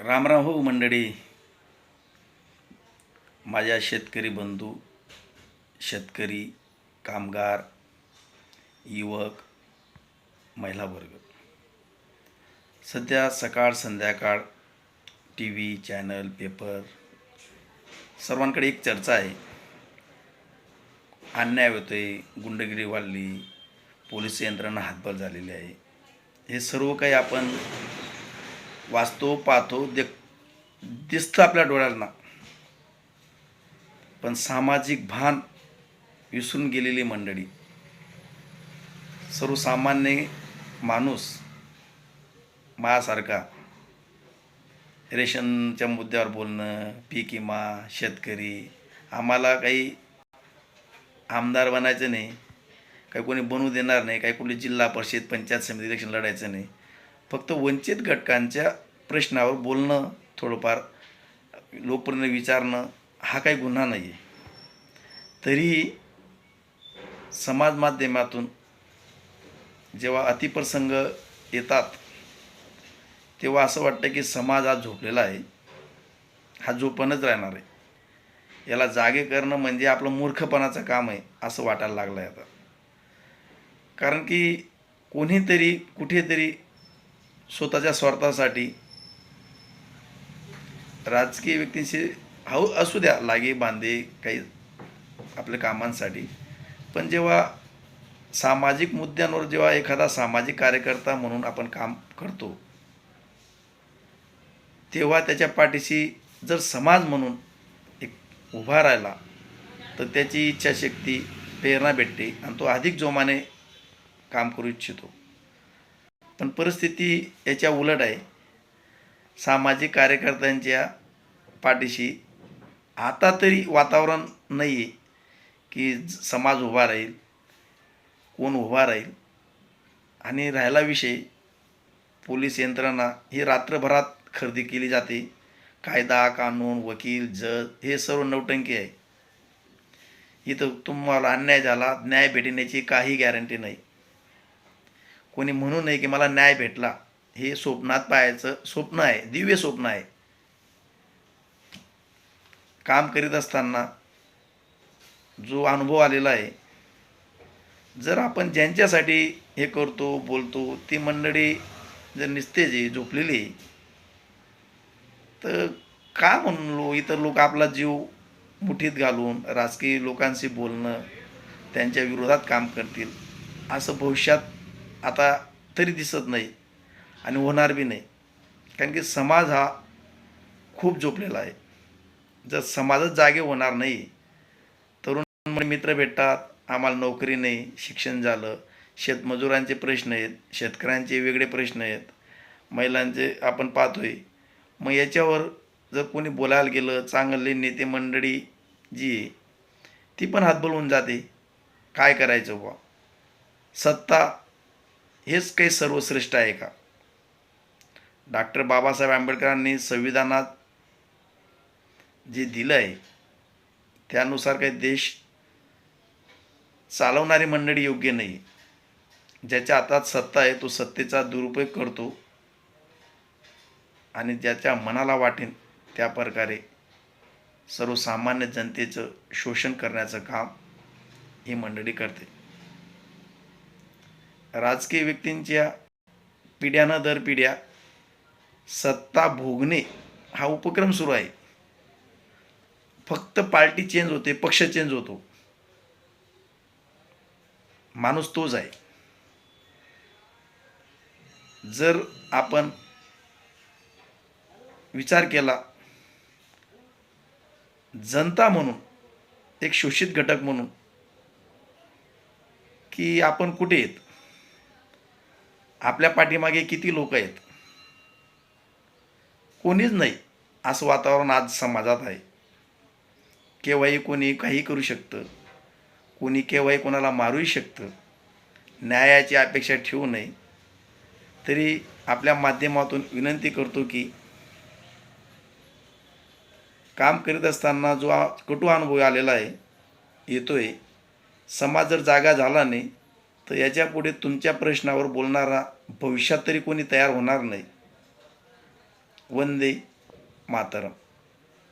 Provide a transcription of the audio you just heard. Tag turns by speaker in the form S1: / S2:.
S1: रामराम हो मंडळी माझ्या शेतकरी बंधू शेतकरी कामगार युवक महिला वर्ग. सध्या सकाळ संध्याकाळ टी व्ही चॅनल पेपर सर्वांकडे एक चर्चा आहे. अन्याय होतोय गुंडगिरी वाढली पोलीस यंत्रणा हातभार झालेली आहे. हे सर्व काही आपण वाचतो पाहतो दे दिसतं आपल्या डोळ्यांना. पण सामाजिक भान विसरून गेलेली मंडळी. सर्वसामान्य माणूस माझ्यासारखा रेशनच्या मुद्द्यावर बोलणं पीक विमा शेतकरी आम्हाला काही आमदार बनायचं नाही काही कोणी बनवू देणार नाही काही कुठली जिल्हा परिषद पंचायत समिती इलेक्शन लढायचं नाही. फक्त वंचित घटकांच्या प्रश्नावर बोलणं थोडंफार लोकप्रतिनिधी विचारणं हा काही गुन्हा नाही आहे तरीही समाज माध्यमातून जेव्हा अतिप्रसंग येतात तेव्हा असं वाटतं की समाज हा झोपलेला आहे. हा झोपणच राहणार आहे. याला जागे करणं म्हणजे आपलं मूर्खपणाचं काम आहे असं वाटायला लागलं आहे आता. कारण की कोणीतरी कुठेतरी स्वतःच्या स्वार्थासाठी राजकीय व्यक्तींशी हाऊ असू द्या लागे बांधे काही आपल्या कामांसाठी. पण जेव्हा सामाजिक मुद्द्यांवर जेव्हा एखादा सामाजिक कार्यकर्ता म्हणून आपण काम करतो तेव्हा त्याच्या पाठीशी जर समाज म्हणून एक उभा राहिला तर त्याची इच्छाशक्ती प्रेरणा भेटते आणि तो अधिक जोमाने काम करू इच्छितो. पण परिस्थिती याच्या उलट आहे. सामाजिक कार्यकर्त्यांच्या पाठीशी आता तरी वातावरण नाही आहे की समाज उभा राहील कोण उभा राहील. आणि राहिला विषय पोलीस यंत्रणा ही रात्रभरात खरेदी केली जाते. कायदा कानून वकील जज हे सर्व नौटंकी आहे. इथं तुम्हाला अन्याय झाला न्याय भेटण्याची काही गॅरंटी नाही. कोणी म्हणू नये की मला न्याय भेटला. हे स्वप्नात पाहायचं स्वप्न आहे दिव्य स्वप्न आहे. काम करीत असताना जो अनुभव आलेला आहे जर आपण ज्यांच्यासाठी हे करतो बोलतो ती मंडळी जर निस्तेजी झोपलेली तर का म्हणलो इतर लोक आपला जीव मुठीत घालून राजकीय लोकांशी बोलणं त्यांच्या विरोधात काम करतील? असं भविष्यात आता तरी दिसत नाही. आणि होणार बी नाही. कारण की समाज हा खूप झोपलेला आहे. जर समाजच जागे होणार नाही तरुण मित्र भेटतात आम्हाला नोकरी नाही शिक्षण झालं शेतमजुरांचे प्रश्न आहेत शेतकऱ्यांचे वेगळे प्रश्न आहेत महिलांचे आपण पाहतोय. मग याच्यावर जर कोणी बोलायला गेलं चांगले नेते मंडळी जी आहे ती पण हातबल होऊन जाते. काय करायचं बुवा? सत्ता हेच काही सर्वश्रेष्ठ आहे का? डॉक्टर बाबासाहेब आंबेडकरांनी संविधानात जे दिलं आहे त्यानुसार काही देश चालवणारी मंडळी योग्य नाही. ज्याच्या हातात सत्ता आहे तो सत्तेचा दुरुपयोग करतो आणि ज्याच्या मनाला वाटेल त्या प्रकारे सर्वसामान्य जनतेचं शोषण करण्याचं काम ही मंडळी करते. राजकीय व्यक्तींच्या पिढ्यानं दर पिढ्या सत्ता भोगणे हा उपक्रम सुरू आहे. फक्त पार्टी चेंज होते पक्ष चेंज होतो. माणूस तोच आहे. जर आपण विचार केला जनता म्हणून एक शोषित घटक म्हणून की आपण कुठे आहेत? आपल्या पाठीमागे किती लोक आहेत? कोणीच नाही असं वातावरण आज समाजात आहे. केव्हाही कोणी काही करू शकतं. कोणी केव्हाही कोणाला मारूही शकतं. न्यायाची अपेक्षा ठेवू नये. तरी आपल्या माध्यमातून विनंती करतो की काम करीत असताना जो कटु कटू अनुभव आलेला आहे येतो आहे समाज जर जागा झाला नाही तर याच्यापुढे तुमच्या प्रश्नावर बोलणारा भविष्यात तरी कोणी तयार होणार नाही. ಒಂದೇ ಮಾತರಂ